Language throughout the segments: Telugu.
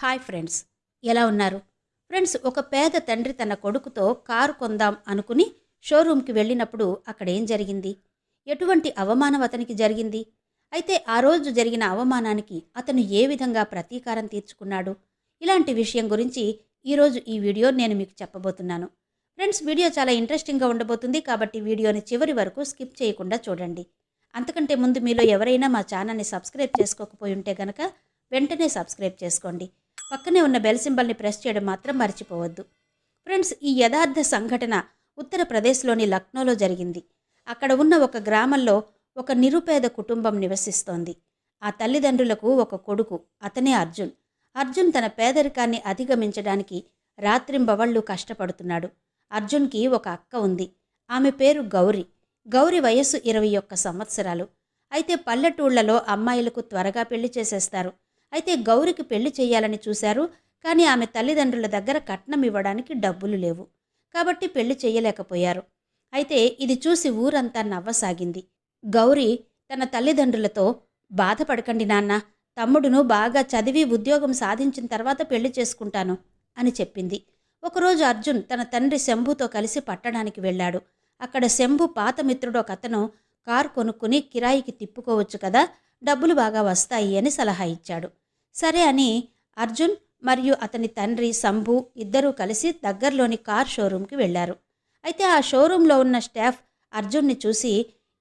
హాయ్ ఫ్రెండ్స్ ఎలా ఉన్నారు? ఫ్రెండ్స్ ఒక పేద తండ్రి తన కొడుకుతో కారు కొందాం అనుకుని షోరూంకి వెళ్ళినప్పుడు అక్కడ ఏం జరిగింది? ఎటువంటి అవమానం అతనికి జరిగింది? అయితే ఆ రోజు జరిగిన అవమానానికి అతను ఏ విధంగా ప్రతీకారం తీర్చుకున్నాడు? ఇలాంటి విషయం గురించి ఈరోజు ఈ వీడియో నేను మీకు చెప్పబోతున్నాను. ఫ్రెండ్స్ వీడియో చాలా ఇంట్రెస్టింగ్గా ఉండబోతుంది కాబట్టి వీడియోని చివరి వరకు స్కిప్ చేయకుండా చూడండి. అంతకంటే ముందు మీలో ఎవరైనా మా ఛానల్ని సబ్స్క్రైబ్ చేసుకోకపోయి ఉంటే గనక వెంటనే సబ్స్క్రైబ్ చేసుకోండి. పక్కనే ఉన్న బెల్ సింబల్ని ప్రెస్ చేయడం మాత్రం మర్చిపోవద్దు. ఫ్రెండ్స్ ఈ యథార్థ సంఘటన ఉత్తరప్రదేశ్లోని లక్నోలో జరిగింది. అక్కడ ఉన్న ఒక గ్రామంలో ఒక నిరుపేద కుటుంబం నివసిస్తోంది. ఆ తల్లిదండ్రులకు ఒక కొడుకు అతనే అర్జున్. అర్జున్ తన పేదరికాన్ని అధిగమించడానికి రాత్రింబవళ్ళు కష్టపడుతున్నాడు. అర్జున్కి ఒక అక్క ఉంది. ఆమె పేరు గౌరి. గౌరి వయస్సు ఇరవై ఒక్క సంవత్సరాలు. అయితే పల్లెటూళ్ళలో అమ్మాయిలకు త్వరగా పెళ్ళి చేసేస్తారు. అయితే గౌరికి పెళ్ళి చేయాలని చూశారు. కానీ ఆమె తల్లిదండ్రుల దగ్గర కట్నం ఇవ్వడానికి డబ్బులు లేవు. కాబట్టి పెళ్ళి చేయలేకపోయారు. అయితే ఇది చూసి ఊరంతా నవ్వసాగింది. గౌరి తన తల్లిదండ్రులతో బాధపడకండి నాన్న. తమ్ముడును బాగా చదివి ఉద్యోగం సాధించిన తర్వాత పెళ్ళి చేసుకుంటాను అని చెప్పింది. ఒకరోజు అర్జున్ తన తండ్రి శంభుతో కలిసి పట్టణానికి వెళ్ళాడు. అక్కడ శంభు పాత మిత్రుడు ఒక అతను కారు కొనుక్కుని కిరాయికి తిప్పుకోవచ్చు కదా డబ్బులు బాగా వస్తాయి అని సలహా ఇచ్చాడు. సరే అని అర్జున్ మరియు అతని తండ్రి శంభు ఇద్దరూ కలిసి దగ్గరలోని కార్ షోరూంకి వెళ్ళారు. అయితే ఆ షోరూంలో ఉన్న స్టాఫ్ అర్జున్ని చూసి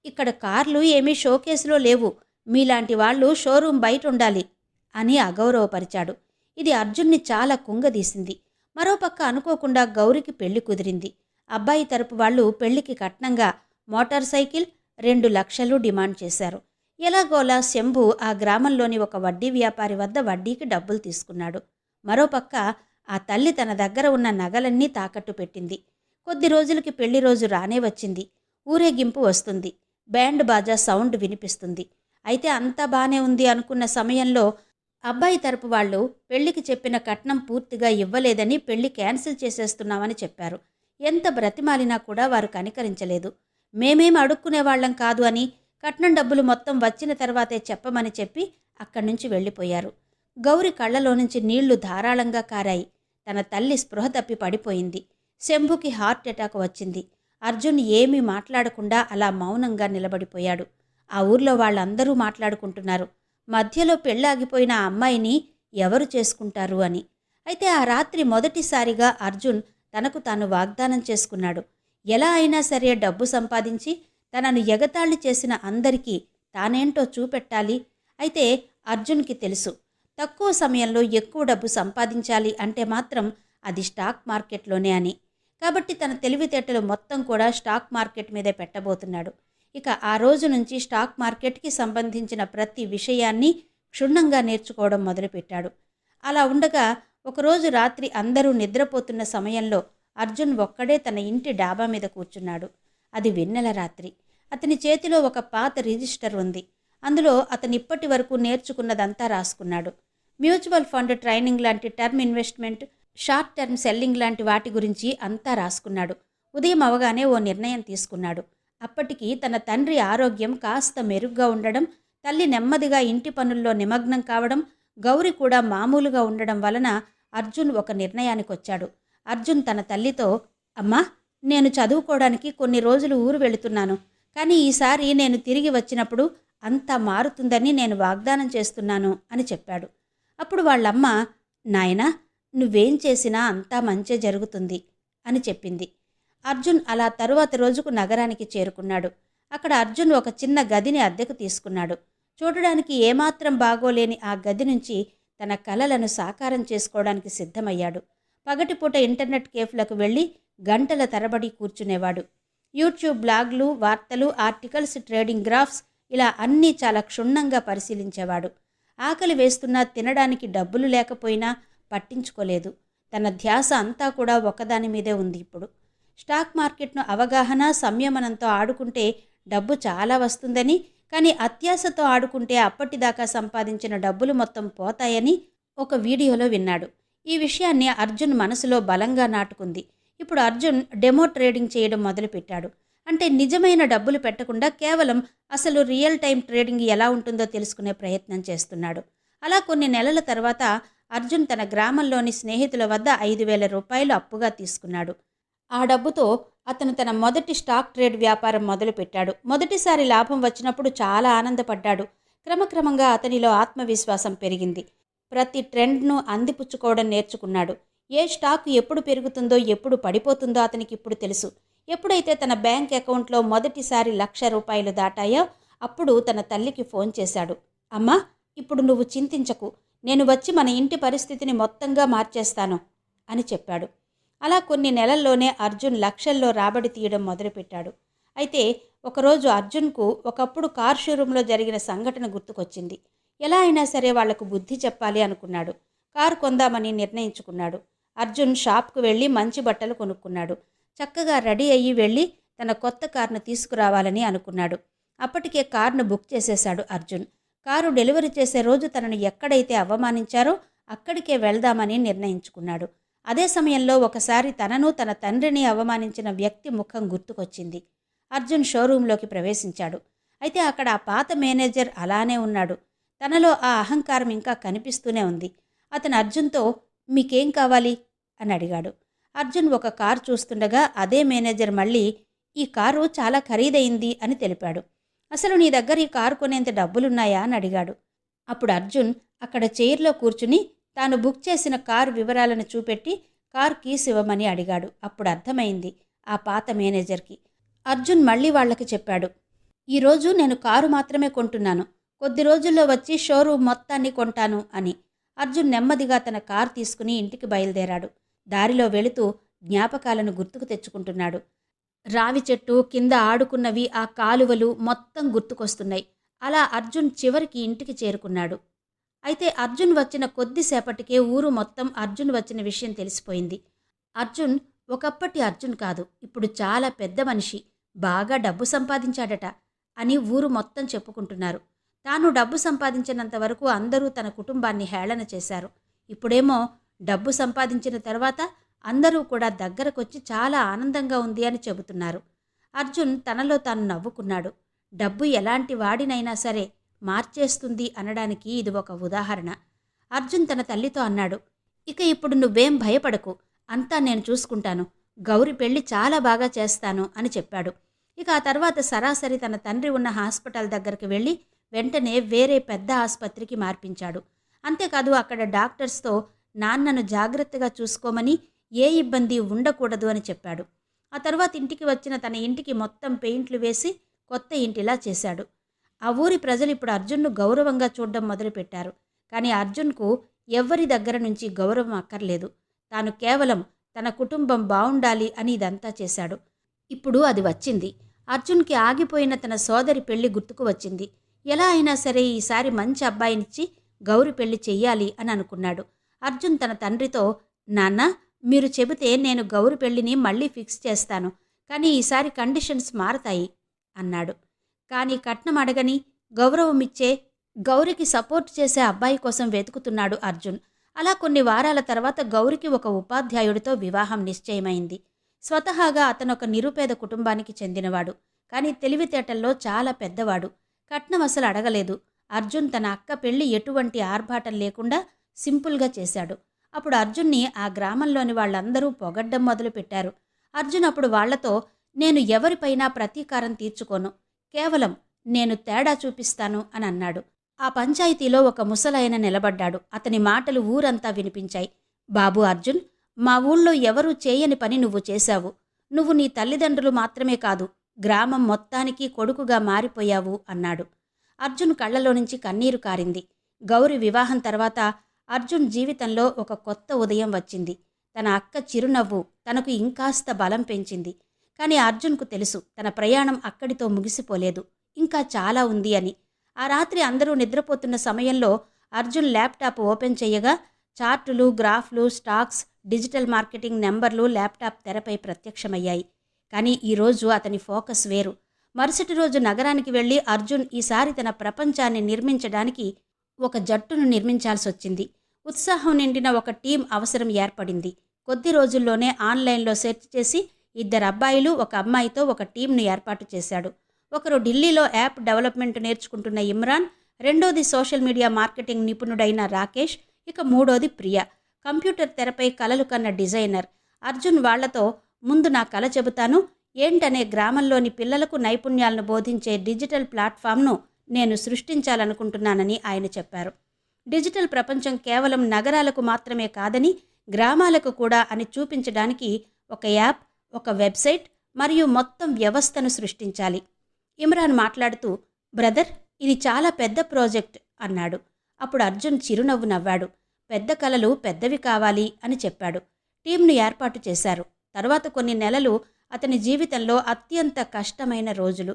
ఇక్కడ కార్లు ఏమీ షోకేసులో లేవు. మీలాంటి వాళ్ళు షోరూం బయట ఉండాలి అని అగౌరవపరిచాడు. ఇది అర్జున్ని చాలా కుంగదీసింది. మరోపక్క అనుకోకుండా గౌరికి పెళ్ళి కుదిరింది. అబ్బాయి తరపు వాళ్ళు పెళ్ళికి కట్నంగా మోటార్ సైకిల్ రెండు లక్షలు డిమాండ్ చేశారు. ఎలాగోలా శంభు ఆ గ్రామంలోని ఒక వడ్డీ వ్యాపారి వద్ద వడ్డీకి డబ్బులు తీసుకున్నాడు. మరోపక్క ఆ తల్లి తన దగ్గర ఉన్న నగలన్నీ తాకట్టు పెట్టింది. కొద్ది రోజులకి పెళ్ళి రోజు రానే వచ్చింది. ఊరేగింపు వస్తుంది. బ్యాండ్ బాజా సౌండ్ వినిపిస్తుంది. అయితే అంతా బానే ఉంది అనుకున్న సమయంలో అబ్బాయి తరపు వాళ్ళు పెళ్ళికి చెప్పిన కట్నం పూర్తిగా ఇవ్వలేదని పెళ్ళి క్యాన్సిల్ చేసేస్తున్నామని చెప్పారు. ఎంత బ్రతిమాలినా కూడా వారు కనికరించలేదు. మేమేం అడుక్కునేవాళ్ళం కాదు అని కట్నం డబ్బులు మొత్తం వచ్చిన తర్వాతే చెప్పమని చెప్పి అక్కడి నుంచి వెళ్ళిపోయారు. గౌరి కళ్ళలో నుంచి నీళ్ళు ధారాళంగా కారాయి. తన తల్లి స్పృహ తప్పి పడిపోయింది. శంభుకి హార్ట్ అటాక్ వచ్చింది. అర్జున్ ఏమీ మాట్లాడకుండా అలా మౌనంగా నిలబడిపోయాడు. ఆ ఊర్లో వాళ్ళందరూ మాట్లాడుకుంటున్నారు. మధ్యలో పెళ్ళాగిపోయిన ఆ అమ్మాయిని ఎవరు చేసుకుంటారు అని. అయితే ఆ రాత్రి మొదటిసారిగా అర్జున్ తనకు తాను వాగ్దానం చేసుకున్నాడు. ఎలా అయినా సరే డబ్బు సంపాదించి తనను ఎగతాళి చేసిన అందరికీ తానేంటో చూపెట్టాలి. అయితే అర్జున్కి తెలుసు. తక్కువ సమయంలో ఎక్కువ డబ్బు సంపాదించాలి అంటే మాత్రం అది స్టాక్ మార్కెట్లోనే అని. కాబట్టి తన తెలివితేటలు మొత్తం కూడా స్టాక్ మార్కెట్ మీదే పెట్టబోతున్నాడు. ఇక ఆ రోజు నుంచి స్టాక్ మార్కెట్కి సంబంధించిన ప్రతి విషయాన్ని క్షుణ్ణంగా నేర్చుకోవడం మొదలుపెట్టాడు. అలా ఉండగా ఒకరోజు రాత్రి అందరూ నిద్రపోతున్న సమయంలో అర్జున్ ఒక్కడే తన ఇంటి డాబా మీద కూర్చున్నాడు. అది వెన్నెల రాత్రి. అతని చేతిలో ఒక పాత రిజిస్టర్ ఉంది. అందులో అతను ఇప్పటి వరకు నేర్చుకున్నదంతా రాసుకున్నాడు. మ్యూచువల్ ఫండ్ ట్రైనింగ్ లాంటి term investment short term selling లాంటి వాటి గురించి అంతా రాసుకున్నాడు. ఉదయం అవగానే ఓ నిర్ణయం తీసుకున్నాడు. అప్పటికి తన తండ్రి ఆరోగ్యం కాస్త మెరుగ్గా ఉండడం తల్లి నెమ్మదిగా ఇంటి పనుల్లో నిమగ్నం కావడం గౌరి కూడా మామూలుగా ఉండడం వలన అర్జున్ ఒక నిర్ణయానికి వచ్చాడు అర్జున్ తన తల్లితో అమ్మా నేను చదువుకోవడానికి కొన్ని రోజులు ఊరు వెళుతున్నాను. కానీ ఈసారి నేను తిరిగి వచ్చినప్పుడు అంతా మారుతుందని నేను వాగ్దానం చేస్తున్నాను అని చెప్పాడు. అప్పుడు వాళ్ళమ్మ నాయనా నువ్వేం చేసినా అంతా మంచే జరుగుతుంది అని చెప్పింది. అర్జున్ అలా తరువాత రోజుకు నగరానికి చేరుకున్నాడు. అక్కడ అర్జున్ ఒక చిన్న గదిని అద్దెకు తీసుకున్నాడు. చూడడానికి ఏమాత్రం బాగోలేని ఆ గది నుంచి తన కలలను సాకారం చేసుకోవడానికి సిద్ధమయ్యాడు. పగటిపూట ఇంటర్నెట్ కేఫ్లకు వెళ్ళి గంటల తరబడి కూర్చునేవాడు. యూట్యూబ్ బ్లాగ్లు వార్తలు ఆర్టికల్స్ ట్రేడింగ్ గ్రాఫ్స్ ఇలా అన్నీ చాలా క్షుణ్ణంగా పరిశీలించేవాడు. ఆకలి వేస్తున్నా తినడానికి డబ్బులు లేకపోయినా పట్టించుకోలేదు. తన ధ్యాస అంతా కూడా ఒకదాని మీదే ఉంది ఇప్పుడు. స్టాక్ మార్కెట్ను అవగాహన సంయమనంతో ఆడుకుంటే డబ్బు చాలా వస్తుందని కానీ అత్యాశతో ఆడుకుంటే అప్పటిదాకా సంపాదించిన డబ్బులు మొత్తం పోతాయని ఒక వీడియోలో విన్నాడు. ఈ విషయాన్ని అర్జున్ మనసులో బలంగా నాటుకుంది. ఇప్పుడు అర్జున్ డెమో ట్రేడింగ్ చేయడం మొదలుపెట్టాడు. అంటే నిజమైన డబ్బులు పెట్టకుండా కేవలం అసలు రియల్ టైం ట్రేడింగ్ ఎలా ఉంటుందో తెలుసుకునే ప్రయత్నం చేస్తున్నాడు. అలా కొన్ని నెలల తర్వాత అర్జున్ తన గ్రామంలోని స్నేహితుల వద్ద ఐదు వేల రూపాయలు అప్పుగా తీసుకున్నాడు. ఆ డబ్బుతో అతను తన మొదటి స్టాక్ ట్రేడ్ వ్యాపారం మొదలుపెట్టాడు. మొదటిసారి లాభం వచ్చినప్పుడు చాలా ఆనందపడ్డాడు. క్రమక్రమంగా అతనిలో ఆత్మవిశ్వాసం పెరిగింది. ప్రతి ట్రెండ్ను అందిపుచ్చుకోవడం నేర్చుకున్నాడు. ఏ స్టాక్ ఎప్పుడు పెరుగుతుందో ఎప్పుడు పడిపోతుందో అతనికి ఇప్పుడు తెలుసు. ఎప్పుడైతే తన బ్యాంక్ అకౌంట్లో మొదటిసారి లక్ష రూపాయలు దాటాయో అప్పుడు తన తల్లికి ఫోన్ చేశాడు. అమ్మా ఇప్పుడు నువ్వు చింతించకు. నేను వచ్చి మన ఇంటి పరిస్థితిని మొత్తంగా మార్చేస్తాను అని చెప్పాడు. అలా కొన్ని నెలల్లోనే అర్జున్ లక్షల్లో రాబడి తీయడం మొదలుపెట్టాడు. అయితే ఒకరోజు అర్జున్కు ఒకప్పుడు కార్ షోరూంలో జరిగిన సంఘటన గుర్తుకొచ్చింది. ఎలా అయినా సరే వాళ్ళకు బుద్ధి చెప్పాలి అనుకున్నాడు. కారు కొందామని నిర్ణయించుకున్నాడు. అర్జున్ షాప్కు వెళ్ళి మంచి బట్టలు కొనుక్కున్నాడు. చక్కగా రెడీ అయ్యి వెళ్ళి తన కొత్త కారును తీసుకురావాలని అనుకున్నాడు. అప్పటికే కారును బుక్ చేసేశాడు అర్జున్. కారు డెలివరీ చేసే రోజు తనను ఎక్కడైతే అవమానించారో అక్కడికే వెళ్దామని నిర్ణయించుకున్నాడు. అదే సమయంలో ఒకసారి తనను తన తండ్రిని అవమానించిన వ్యక్తి ముఖం గుర్తుకొచ్చింది. అర్జున్ షోరూంలోకి ప్రవేశించాడు. అయితే అక్కడ ఆ పాత మేనేజర్ అలానే ఉన్నాడు. తనలో ఆ అహంకారం ఇంకా కనిపిస్తూనే ఉంది. అతను అర్జున్తో మీకేం కావాలి? అని అడిగాడు. అర్జున్ ఒక కారు చూస్తుండగా అదే మేనేజర్ మళ్ళీ ఈ కారు చాలా ఖరీదైంది అని తెలిపాడు. అసలు నీ దగ్గర ఈ కారు కొనేంత డబ్బులున్నాయా? అని అడిగాడు. అప్పుడు అర్జున్ అక్కడ చైర్లో కూర్చుని తాను బుక్ చేసిన కారు వివరాలను చూపెట్టి కార్ కీస్ ఇవ్వమని అడిగాడు. అప్పుడు అర్థమైంది ఆ పాత మేనేజర్కి. అర్జున్ మళ్ళీ వాళ్ళకి చెప్పాడు. ఈరోజు నేను కారు మాత్రమే కొంటున్నాను. కొద్ది రోజుల్లో వచ్చి షోరూమ్ మొత్తాన్ని కొంటాను అని. అర్జున్ నెమ్మదిగా తన కారు తీసుకుని ఇంటికి బయలుదేరాడు. దారిలో వెళుతూ జ్ఞాపకాలను గుర్తుకు తెచ్చుకుంటున్నాడు. రావి చెట్టు కింద ఆడుకున్నవి ఆ కాలువలు మొత్తం గుర్తుకొస్తున్నాయి. అలా అర్జున్ చివరికి ఇంటికి చేరుకున్నాడు. అయితే అర్జున్ వచ్చిన కొద్దిసేపటికే ఊరు మొత్తం అర్జున్ వచ్చిన విషయం తెలిసిపోయింది. అర్జున్ ఒకప్పటి అర్జున్ కాదు ఇప్పుడు చాలా పెద్ద మనిషి బాగా డబ్బు సంపాదించాడట అని ఊరు మొత్తం చెప్పుకుంటున్నారు. తాను డబ్బు సంపాదించినంత వరకు అందరూ తన కుటుంబాన్ని హేళన చేశారు. ఇప్పుడేమో డబ్బు సంపాదించిన తర్వాత అందరూ కూడా దగ్గరకొచ్చి చాలా ఆనందంగా ఉంది అని చెబుతున్నారు. అర్జున్ తనలో తాను నవ్వుకున్నాడు. డబ్బు ఎలాంటి వాడినైనా సరే మార్చేస్తుంది అనడానికి ఇది ఒక ఉదాహరణ. అర్జున్ తన తల్లితో అన్నాడు ఇక ఇప్పుడు నువ్వేం భయపడకు. అంతా నేను చూసుకుంటాను. గౌరి పెళ్ళి చాలా బాగా చేస్తాను అని చెప్పాడు. ఇక ఆ తర్వాత సరాసరి తన తండ్రి ఉన్న హాస్పిటల్ దగ్గరికి వెళ్ళి వెంటనే వేరే పెద్ద ఆసుపత్రికి మార్పించాడు. అంతేకాదు అక్కడ డాక్టర్స్తో నాన్నను జాగ్రత్తగా చూసుకోమని ఏ ఇబ్బంది ఉండకూడదు అని చెప్పాడు. ఆ తర్వాత ఇంటికి వచ్చిన తన ఇంటికి మొత్తం పెయింట్లు వేసి కొత్త ఇంటిలా చేశాడు. ఆ ఊరి ప్రజలు ఇప్పుడు అర్జున్ను గౌరవంగా చూడడం మొదలుపెట్టారు. కానీ అర్జున్కు ఎవ్వరి దగ్గర నుంచి గౌరవం అక్కర్లేదు. తాను కేవలం తన కుటుంబం బావుండాలి అని ఇదంతా చేశాడు. ఇప్పుడు అది వచ్చింది. అర్జున్కి ఆగిపోయిన తన సోదరి పెళ్ళి గుర్తుకు వచ్చింది. ఎలా అయినా సరే ఈసారి మంచి అబ్బాయినిచ్చి గౌరి పెళ్ళి చెయ్యాలి అని అనుకున్నాడు. అర్జున్ తన తండ్రితో నాన్న మీరు చెబితే నేను గౌరి పెళ్ళిని మళ్ళీ ఫిక్స్ చేస్తాను కానీ ఈసారి కండిషన్స్ మారతాయి అన్నాడు. కానీ కట్నం అడగని గౌరవం ఇచ్చే గౌరికి సపోర్ట్ చేసే అబ్బాయి కోసం వెతుకుతున్నాడు అర్జున్. అలా కొన్ని వారాల తర్వాత గౌరికి ఒక ఉపాధ్యాయుడితో వివాహం నిశ్చయమైంది. స్వతహాగా అతను ఒక నిరుపేద కుటుంబానికి చెందినవాడు కానీ తెలివితేటల్లో చాలా పెద్దవాడు. కట్నం అసలు అడగలేదు. అర్జున్ తన అక్క పెళ్ళి ఎటువంటి ఆర్భాటం లేకుండా సింపుల్గా చేశాడు. అప్పుడు అర్జున్ని ఆ గ్రామంలోని వాళ్ళందరూ పొగడ్డం మొదలుపెట్టారు. అర్జున్ అప్పుడు వాళ్ళతో నేను ఎవరిపైనా ప్రతీకారం తీర్చుకోను. కేవలం నేను తేడా చూపిస్తాను అని అన్నాడు. ఆ పంచాయతీలో ఒక ముసలాయన నిలబడ్డాడు. అతని మాటలు ఊరంతా వినిపించాయి. బాబు అర్జున్ మా ఊళ్ళో ఎవరూ చేయని పని నువ్వు చేశావు. నువ్వు నీ తల్లిదండ్రులు మాత్రమే కాదు గ్రామం మొత్తానికి కొడుకుగా మారిపోయావు అన్నాడు. అర్జున్ కళ్ళలో నుంచి కన్నీరు కారింది. గౌరి వివాహం తర్వాత అర్జున్ జీవితంలో ఒక కొత్త ఉదయం వచ్చింది. తన అక్క చిరునవ్వు తనకు ఇంకాస్త బలం పెంచింది. కానీ అర్జున్కు తెలుసు తన ప్రయాణం అక్కడితో ముగిసిపోలేదు. ఇంకా చాలా ఉంది అని. ఆ రాత్రి అందరూ నిద్రపోతున్న సమయంలో అర్జున్ ల్యాప్టాప్ ఓపెన్ చేయగా చార్టులు గ్రాఫ్లు స్టాక్స్ డిజిటల్ మార్కెటింగ్ నెంబర్లు ల్యాప్టాప్ తెరపై ప్రత్యక్షమయ్యాయి. కానీ ఈరోజు అతని ఫోకస్ వేరు. మరుసటి రోజు నగరానికి వెళ్ళి అర్జున్ ఈసారి తన ప్రపంచాన్ని నిర్మించడానికి ఒక జట్టును నిర్మించాల్సి వచ్చింది ఉత్సాహం నిండిన ఒక టీం అవసరం ఏర్పడింది. కొద్ది రోజుల్లోనే ఆన్లైన్లో సెర్చ్ చేసి ఇద్దరు అబ్బాయిలు ఒక అమ్మాయితో ఒక టీంను ఏర్పాటు చేశాడు. ఒకరు ఢిల్లీలో యాప్ డెవలప్మెంట్ నేర్చుకుంటున్న ఇమ్రాన్ రెండోది సోషల్ మీడియా మార్కెటింగ్ నిపుణుడైన రాకేష్ ఇక మూడోది ప్రియ. కంప్యూటర్ తెరపై కలలు కన్న డిజైనర్. అర్జున్ వాళ్ళతో ముందు నా కల చెబుతాను. ఏంటనే గ్రామంలోని పిల్లలకు నైపుణ్యాలను బోధించే డిజిటల్ ప్లాట్ఫామ్ను నేను సృష్టించాలనుకుంటున్నానని ఆయన చెప్పారు. డిజిటల్ ప్రపంచం కేవలం నగరాలకు మాత్రమే కాదని గ్రామాలకు కూడా అని చూపించడానికి ఒక యాప్ ఒక వెబ్సైట్ మరియు మొత్తం వ్యవస్థను సృష్టించాలి. ఇమ్రాన్ మాట్లాడుతూ బ్రదర్ ఇది చాలా పెద్ద ప్రాజెక్ట్ అన్నాడు. అప్పుడు అర్జున్ చిరునవ్వు నవ్వాడు. పెద్ద కలలు పెద్దవి కావాలి అని చెప్పాడు. టీంను ఏర్పాటు చేశారు. తర్వాత కొన్ని నెలలు అతని జీవితంలో అత్యంత కష్టమైన రోజులు.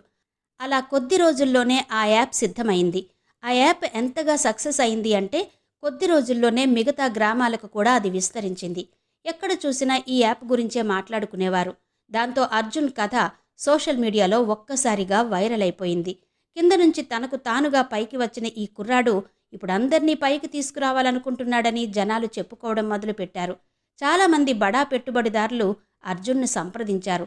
అలా కొద్ది రోజుల్లోనే ఆ యాప్ సిద్ధమైంది. ఆ యాప్ ఎంతగా సక్సెస్ అయింది అంటే కొద్ది రోజుల్లోనే మిగతా గ్రామాలకు కూడా అది విస్తరించింది. ఎక్కడ చూసినా ఈ యాప్ గురించే మాట్లాడుకునేవారు. దాంతో అర్జున్ కథ సోషల్ మీడియాలో ఒక్కసారిగా వైరల్ అయిపోయింది. కింద నుంచి తనకు తానుగా పైకి వచ్చిన ఈ కుర్రాడు ఇప్పుడు అందరినీ పైకి తీసుకురావాలనుకుంటున్నాడని జనాలు చెప్పుకోవడం మొదలుపెట్టారు. చాలామంది బడా పెట్టుబడిదారులు అర్జున్ను సంప్రదించారు.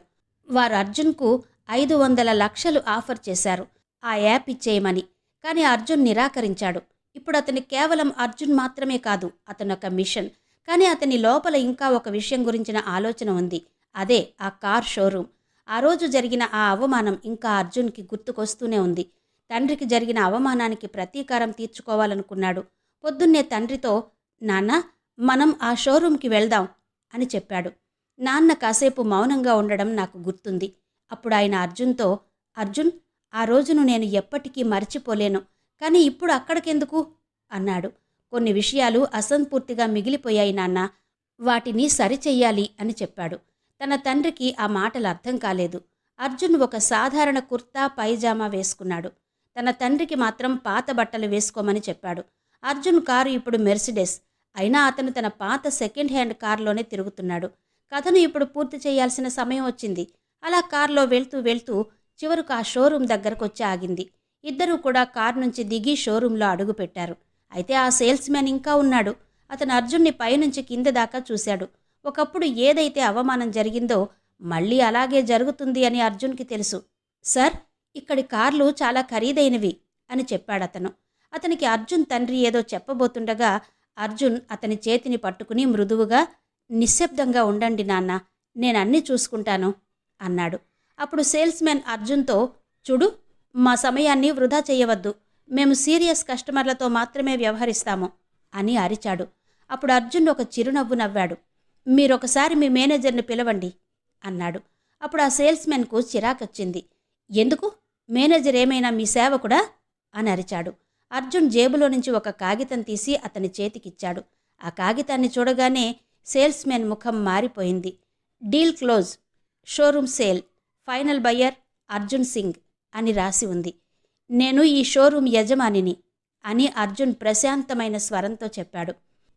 వారు అర్జున్కు ఐదు వందల లక్షలు ఆఫర్ చేశారు. ఆ యాప్ ఇచ్చేయమని. కానీ అర్జున్ నిరాకరించాడు. ఇప్పుడు అతని కేవలం అర్జున్ మాత్రమే కాదు అతనొక మిషన్. కానీ అతని లోపల ఇంకా ఒక విషయం గురించిన ఆలోచన ఉంది. అదే ఆ కార్ షోరూమ్. ఆ రోజు జరిగిన ఆ అవమానం ఇంకా అర్జున్కి గుర్తుకొస్తూనే ఉంది. తండ్రికి జరిగిన అవమానానికి ప్రతీకారం తీర్చుకోవాలనుకున్నాడు. పొద్దున్నే తండ్రితో నాన్న మనం ఆ షోరూంకి వెళ్దాం అని చెప్పాడు. నాన్న కాసేపు మౌనంగా ఉండడం నాకు గుర్తుంది. అప్పుడు ఆయన అర్జున్తో అర్జున్ ఆ రోజును నేను ఎప్పటికీ మర్చిపోలేను కానీ ఇప్పుడు అక్కడికెందుకు? అన్నాడు. కొన్ని విషయాలు అసంపూర్తిగా మిగిలిపోయాయి నాన్న వాటిని సరిచెయ్యాలి అని చెప్పాడు. తన తండ్రికి ఆ మాటలు అర్థం కాలేదు. అర్జున్ ఒక సాధారణ కుర్తా పైజామా వేసుకున్నాడు. తన తండ్రికి మాత్రం పాత బట్టలు వేసుకోమని చెప్పాడు. అర్జున్ కారు ఇప్పుడు మెర్సిడెస్ అయినా అతను తన పాత సెకండ్ హ్యాండ్ కారులోనే తిరుగుతున్నాడు. కథను ఇప్పుడు పూర్తి చేయాల్సిన సమయం వచ్చింది. అలా కారులో వెళ్తూ వెళ్తూ చివరకు ఆ షోరూం దగ్గరకు వచ్చి ఆగింది. ఇద్దరూ కూడా కారు నుంచి దిగి షోరూంలో అడుగుపెట్టారు అయితే ఆ సేల్స్ మ్యాన్ ఇంకా ఉన్నాడు. అతను అర్జున్ని పైనుంచి కింద దాకా చూశాడు. ఒకప్పుడు ఏదైతే అవమానం జరిగిందో మళ్ళీ అలాగే జరుగుతుంది అని అర్జున్కి తెలుసు. సార్ ఇక్కడి కార్లు చాలా ఖరీదైనవి అని చెప్పాడతను. అతనికి అర్జున్ తండ్రి ఏదో చెప్పబోతుండగా అర్జున్ అతని చేతిని పట్టుకుని మృదువుగా నిశ్శబ్దంగా ఉండండి నాన్న నేను అన్నీ చూసుకుంటాను అన్నాడు. అప్పుడు సేల్స్మెన్ అర్జున్తో చూడు మా సమయాన్ని వృధా చేయవద్దు. మేము సీరియస్ కస్టమర్లతో మాత్రమే వ్యవహరిస్తాము అని అరిచాడు. అప్పుడు అర్జున్ ఒక చిరునవ్వు నవ్వాడు. మీరొకసారి మీ మేనేజర్ని పిలవండి అన్నాడు. అప్పుడు ఆ సేల్స్మెన్కు చిరాకొచ్చింది. ఎందుకు? మేనేజర్ ఏమైనా మీ సేవకుడా? అని అరిచాడు. అర్జున్ జేబులో నుంచి ఒక కాగితం తీసి అతని చేతికిచ్చాడు. ఆ కాగితాన్ని చూడగానే సేల్స్మెన్ ముఖం మారిపోయింది. Deal close. Showroom sale. Final buyer Arjun Singh అని రాసి ఉంది. నేను ఈ షోరూమ్ యజమానిని అని అర్జున్ ప్రశాంతమైన స్వరంతో చెప్పాడు.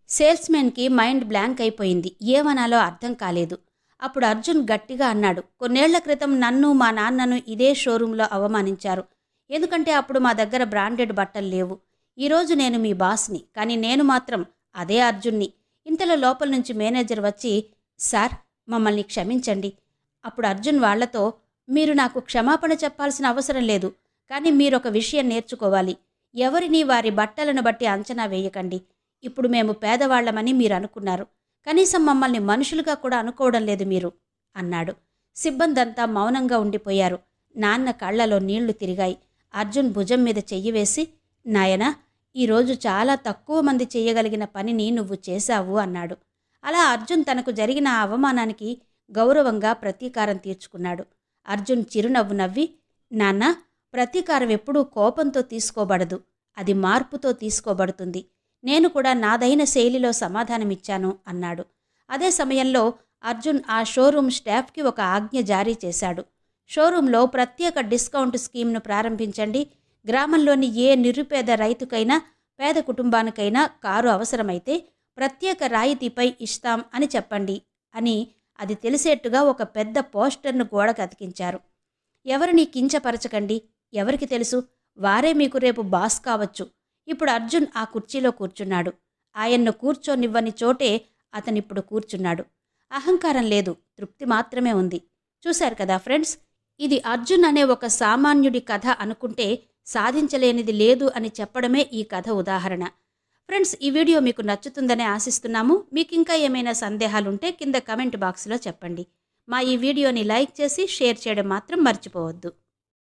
సేల్స్మెన్కి మైండ్ బ్లాంక్ అయిపోయింది. ఏమనాలో అర్థం కాలేదు. అప్పుడు అర్జున్ గట్టిగా అన్నాడు. కొన్నేళ్ళ క్రితం నన్ను మా నాన్నను ఇదే షోరూంలో అవమానించారు. ఎందుకంటే అప్పుడు మా దగ్గర బ్రాండెడ్ బట్టలు లేవు. ఈరోజు నేను మీ బాస్ని కానీ నేను మాత్రం అదే అర్జున్ని. ఇంతలో లోపల నుంచి మేనేజర్ వచ్చి సార్ మమ్మల్ని క్షమించండి. అప్పుడు అర్జున్ వాళ్ళతో మీరు నాకు క్షమాపణ చెప్పాల్సిన అవసరం లేదు కానీ మీరొక విషయం నేర్చుకోవాలి. ఎవరిని వారి బట్టలను బట్టి అంచనా వేయకండి. ఇప్పుడు మేము పేదవాళ్ళమని మీరు అనుకున్నారు. కనీసం మమ్మల్ని మనుషులుగా కూడా అనుకోవడం లేదు మీరు అన్నాడు. సిబ్బందంతా మౌనంగా ఉండిపోయారు. నాన్న కళ్ళలో నీళ్ళు తిరిగాయి. అర్జున్ భుజం మీద చెయ్యి వేసి నాయనా ఈరోజు చాలా తక్కువ మంది చేయగలిగిన పనిని నువ్వు చేశావు అన్నాడు. అలా అర్జున్ తనకు జరిగిన ఆ అవమానానికి గౌరవంగా ప్రతీకారం తీర్చుకున్నాడు. అర్జున్ చిరునవ్వు నవ్వి నాన్న ప్రతీకారం ఎప్పుడూ కోపంతో తీసుకోబడదు. అది మార్పుతో తీసుకోబడుతుంది. నేను కూడా నాదైన శైలిలో సమాధానమిచ్చాను అన్నాడు. అదే సమయంలో అర్జున్ ఆ షోరూమ్ స్టాఫ్కి ఒక ఆజ్ఞ జారీ చేశాడు. షోరూంలో ప్రత్యేక డిస్కౌంట్ స్కీమ్ను ప్రారంభించండి. గ్రామంలోని ఏ నిరుపేద రైతుకైనా పేద కుటుంబానికైనా కారు అవసరమైతే ప్రత్యేక రాయితీపై ఇస్తాం అని చెప్పండి అని అది తెలిసేట్టుగా ఒక పెద్ద పోస్టర్ను గోడకు అతికించారు. ఎవరిని కించపరచకండి? ఎవరికి తెలుసు? వారే మీకు రేపు బాస్ కావచ్చు. ఇప్పుడు అర్జున్ ఆ కుర్చీలో కూర్చున్నాడు. ఆయన్ను కూర్చోనివ్వని చోటే అతనిప్పుడు కూర్చున్నాడు. అహంకారం లేదు. తృప్తి మాత్రమే ఉంది. చూశారు కదా ఫ్రెండ్స్? ఇది అర్జున్ అనే ఒక సామాన్యుడి కథ అనుకుంటే సాధించలేనిది లేదు అని చెప్పడమే ఈ కథ ఉదాహరణ. ఫ్రెండ్స్ ఈ వీడియో మీకు నచ్చుతుందని ఆశిస్తున్నాము. మీకు ఇంకా ఏమైనా సందేహాలుంటే కింద కమెంట్ బాక్స్లో చెప్పండి. మా ఈ వీడియోని లైక్ చేసి షేర్ చేయడం మాత్రం మర్చిపోవద్దు.